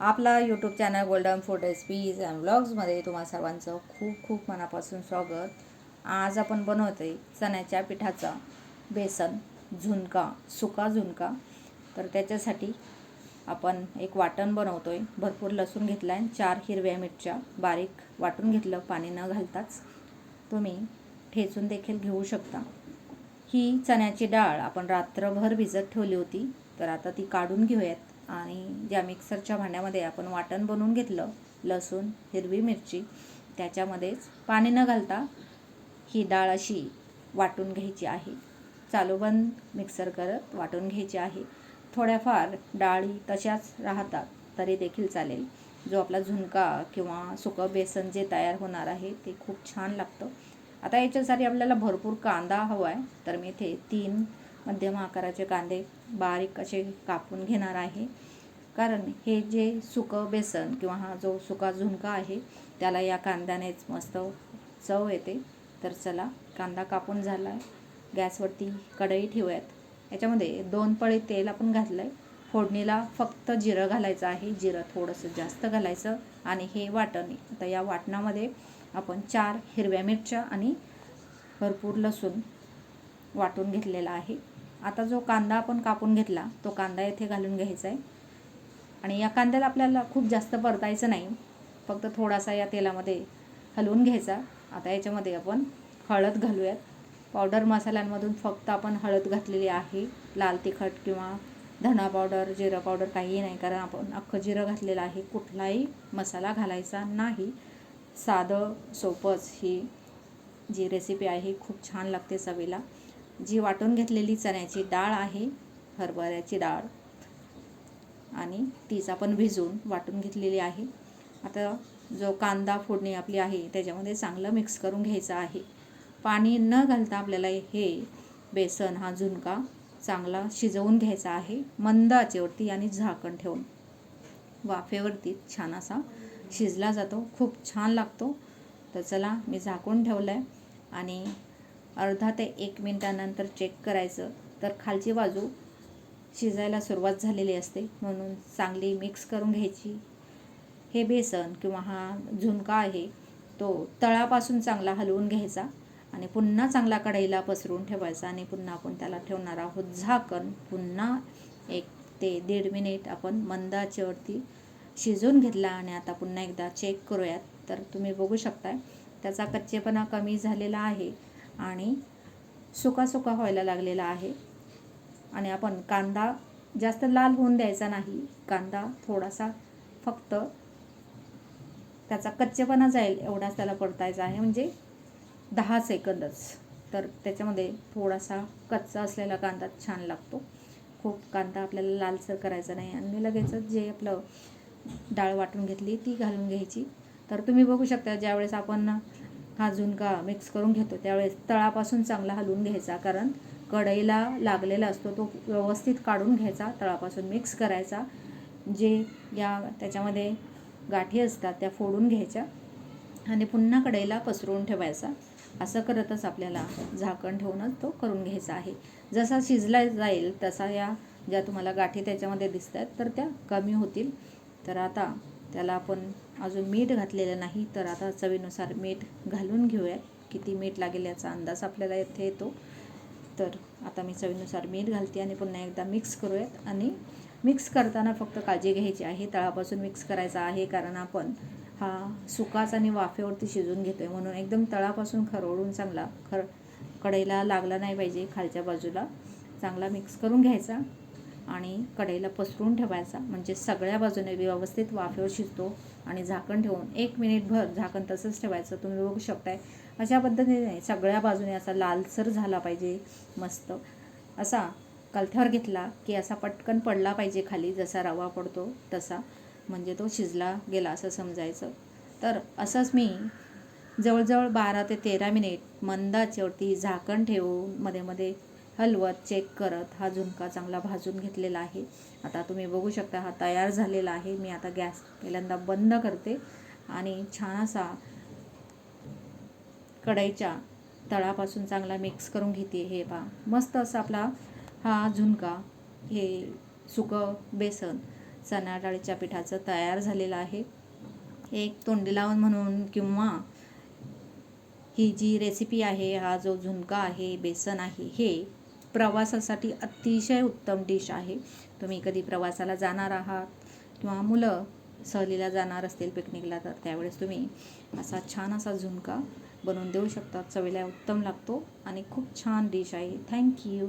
आपला YouTube channel Golden Food Recipes and ब्लॉग्समध्ये तुम्हा सर्वांचं खूप खूप मनापासून स्वागत. आज आपण बनवतोय चण्याच्या पिठाचा बेसन झुणका सुका झुणका. तर त्याच्यासाठी आपण एक वाटण बनवतो आहे भरपूर लसूण घेतला आहे चार हिरव्या मिरच्या बारीक वाटून घेतलं पाणी न घालताच. तुम्ही ठेचून देखील घेऊ शकता. ही चण्याची डाळ आपण रात्रभर भिजत ठेवली होती तर आता ती काढून घेऊयात. आणि ज्या मिक्सरच्या भांड्यामध्ये आपण वाटण बनवून घेतलं लसूण हिरवी मिरची त्याच्यामध्येच पाणी न घालता ही डाळ अशी वाटून घ्यायची आहे. चालू बंद मिक्सर करत वाटून घ्यायची आहे. थोड्याफार डाळी तशाच राहतात तरी देखील चालेल. जो आपला झुणका किंवा सुकं बेसन जे तयार होणार आहे ते खूप छान लागतं. आता याच्यासाठी आपल्याला भरपूर कांदा हवा आहे तर मी इथे तीन मध्यम आकाराचे कांदे बारीक असे कापून घेणार आहे. कारण हे जे सुकं बेसन किंवा हा जो सुका झुणका आहे त्याला या कांद्यानेच मस्त चव येते. तर चला कांदा कापून झाला आहे गॅसवरती कढई ठेवूयात. याच्यामध्ये दोन पळे तेल आपण घातलं आहे फोडणीला फक्त जिरं घालायचं आहे. जिरं थोडंसं जास्त घालायचं आणि हे वाटण. आता या वाटणामध्ये आपण चार हिरव्या मिरच्या आणि भरपूर लसूण वाटून घेतलेला आहे. आता जो कांदा आपण कापून घेतला तो कांदा येथे घालून घ्यायचा आहे. आणि या कांद्याला आपल्याला खूप जास्त परतायचं नाही. फक्त थोडासा या तेलामध्ये हलवून घ्यायचा. आता याच्यामध्ये आपण हळद घालूयात. पावडर मसाल्यांमधून फक्त आपण हळद घातलेली आहे. लाल तिखट किंवा धणा पावडर जिरं पावडर काहीही नाही कारण आपण अख्खं जिरं घातलेलं आहे. कुठलाही मसाला घालायचा नाही. साधं सोपंच ही जी रेसिपी आहे खूप छान लागते चवीला. जी वाटून घेतलेली चण्याची डाळ आहे हरभऱ्याची डाळ. आणि तीच आपण भिजवून वाटून घेतलेली आहे. आता जो कांदा फोडणी आपली आहे त्याच्यामध्ये चांगलं मिक्स करून घ्यायचं आहे. पाणी न घालता आपल्याला हे बेसन हा झुणका चांगला शिजवून घ्यायचा आहे मंद आचेवरती आणि झाकण ठेवून. वाफेवरती छान असा शिजला जातो खूप छान लागतो. तर चला मी झाकून ठेवलं आहे आणि अर्धा ते एक मिनटानंतर चेक करायचं. तर खालची बाजू शिजायला सुरुवात झालेली असते. म्हणून चांगली मिक्स करून घ्यायची. हे बेसन किंवा हा झुणका आहे तो तळापासून चांगला हलवून घ्यायचा आणि पुन्हा चांगला कढईला पसरून ठेवायचा आणि पुन्हा आपण त्याला ठेवणार आहोत झाकण. पुन्हा एक ते दीड मिनिट आपण मंदाच्यावरती शिजवून घेतला आणि आता पुन्हा एकदा चेक करूयात. तर तुम्ही बघू शकताय त्याचा कच्चेपणा कमी झालेला आहे. आणि सुका सुका व्हायला लागलेला आहे. आणि आपण कांदा जास्त लाल होऊन द्यायचा नाही. कांदा थोडासा फक्त त्याचा कच्चेपणा जाईल एवढाच त्याला परतायचा आहे. म्हणजे दहा सेकंदच. तर त्याच्यामध्ये थोडासा कच्चा असलेला कांदा छान लागतो. खूप कांदा आपल्याला लालसर करायचा नाही. आणि लगेचच जे आपलं डाळ वाटून घेतली ती घालून घ्यायची. तर तुम्ही बघू शकता ज्यावेळेस आपण हा झुणका मिक्स करून घेतो. त्यावेळेस तळापासून चांगला हलवून घ्यायचा. कारण कढईला लागलेला असतो तो व्यवस्थित काढून घ्यायचा तळापासून मिक्स करायचा. जे या त्याच्यामध्ये गाठी असतात त्या फोडून घ्यायच्या आणि पुन्हा कढईला पसरवून ठेवायचा. असं करतच आपल्याला झाकण ठेवूनच तो करून घ्यायचा आहे. जसा शिजला जाईल तसा या ज्या तुम्हाला गाठी त्याच्यामध्ये दिसत आहेत तर त्या कमी होतील. तर आता त्याला आपण अजून मीठ घातलेलं नाही तर आता चवीनुसार मीठ घालून घेऊयात किती मीठ लागेल याचा अंदाज आपल्याला येथे येतो. तर आता मी चवीनुसार मीठ घालते आणि पुन्हा एकदा मिक्स करूयात. आणि मिक्स करताना फक्त काळजी घ्यायची आहे. तळापासून मिक्स करायचा आहे कारण आपण हा सुकाच आणि वाफेवरती शिजून घेतो आहे म्हणून एकदम तळापासून खरवडून चांगला खर कढईला लागला नाही पाहिजे खालच्या बाजूला. चांगला मिक्स करून घ्यायचा. आणि कढईला पसरून ठेवायचा. म्हणजे सगळ्या बाजूने व्यवस्थित वाफेवर शिजतो आणि झाकण ठेवून एक मिनिटभर झाकण तसंच ठेवायचं. तुम्ही बघू शकताय. अशा पद्धतीने सगळ्या बाजूने असा लालसर झाला पाहिजे. मस्त. असा कलथ्यावर घेतला की असा पटकन पडला पाहिजे खाली. जसा रवा पडतो तसा. म्हणजे तो शिजला गेला असं समजायचं. तर असंच मी जवळजवळ बारा ते तेरा मिनिट मंदाच्यावरती झाकण ठेवून मध्ये मध्ये हलवत चेक करत हा झुणका चांगला भाजून घेतलेला आहे. आता तुम्ही बघू शकता हा तयार झालेला आहे. मी आता गॅस पहिल्यांदा बंद करते आणि छान असा कढईच्या तळापासून चांगला मिक्स करून घेते. हे पहा मस्त असा आपला हा झुणका हे सुकं बेसन चणा डाळीच्या पिठाचं तयार झालेलं आहे. एक तोंडी लावून म्हणून किंवा ही जी रेसिपी आहे हा जो झुणका आहे बेसन आहे हे प्रवासासाठी अतिशय उत्तम डिश आहे. तुम्ही कधी प्रवासाला जाणार आहात किंवा मुलं सहलीला जाणार असतील पिकनिकला तर त्यावेळेस तुम्ही असा छान असा झुणका बनवून देऊ शकता. चवीला उत्तम लागतो आणि खूप छान डिश आहे. थँक्यू